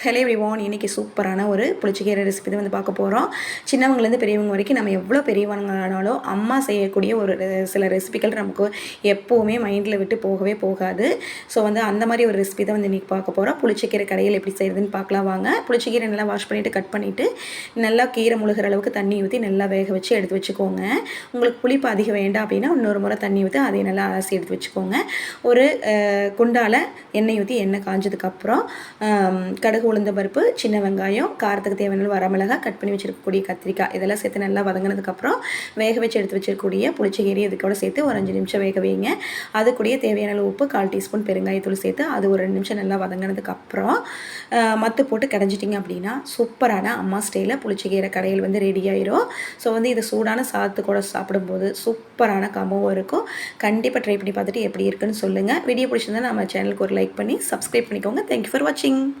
Hello everyone இன்றைக்கி சூப்பரான ஒரு புளிச்சிக்கீரை ரெசிபி தான் வந்து பார்க்க போகிறோம் சின்னவங்கலேருந்து பெரியவங்க வரைக்கும் நம்ம எவ்வளோ பெரியவங்களானாலும் அம்மா செய்யக்கூடிய ஒரு ரெ- சில ரெசிபிகள் நமக்கு எப்போவுமே மைண்டில் விட்டு போகவே போகாது. ஸோ வந்து அந்த மாதிரி ஒரு ரெசிபி தான் வந்து இன்றைக்கி பார்க்க போகிறோம் புளிச்சிக்கீரை கடையில் எப்படி செய்யுதுன்னு பார்க்கலாம் வாங்க. புளிச்சிக்கீரை நல்லா வாஷ் பண்ணிவிட்டு கட் பண்ணிவிட்டு நல்லா கீரை முழுகிற அளவுக்கு தண்ணி ஊற்றி நல்லா வேக வச்சு எடுத்து வச்சுக்கோங்க. உங்களுக்கு புளிப்பு அதிகம் வேண்டாம் அப்படின்னா இன்னொரு முறை தண்ணி ஊற்றி அதை நல்லா அலசி எடுத்து வச்சுக்கோங்க. ஒரு குண்டால் குண்டால எண்ணெய் ஊற்றி எண்ணெய் காஞ்சதுக்கப்புறம் கடுகு உளுந்த பருப்பு சின்ன வெங்காயம் காரத்துக்கு தேவையான வரமிளகாய் கட் பண்ணி வச்சிருக்கக்கூடிய கத்திரிக்காய். இதெல்லாம் சேர்த்து நல்லா வதங்கினதுக்கப்புறம் வேக வச்சு எடுத்து வச்சிருக்கக்கூடிய புளிச்சகீரி இது கூட சேர்த்து ஒரு அஞ்சு நிமிஷம் வேக வைங்க. அது கூடயே தேவையான உப்பு கால் டீஸ்பூன் பெருங்காயத்தூள் சேர்த்து அது ஒரு ரெண்டு நிமிஷம் நல்லா வதங்கினதுக்கப்புறம் மத்து போட்டு கடைஞ்சிட்டிங்க அப்படின்னா சூப்பரான அம்மா ஸ்டைலில் புளிச்சகீரை கடையில் வந்து ரெடி ஆயிரும். ஸோ வந்து இது சூடான சாதத்து கூட சாப்பிடும்போது சூப்பரான காம்போவும் இருக்கும். கண்டிப்பாக ட்ரை பண்ணி பார்த்துட்டு எப்படி இருக்குன்னு சொல்லுங்கள் வீடியோ பிடிச்சிருந்தா நம்ம சேனலுக்கு ஒரு லைக் பண்ணி சப்ஸ்கிரைப் பண்ணிக்கோங்க. தேங்க்யூ ஃபார் வாட்சிங்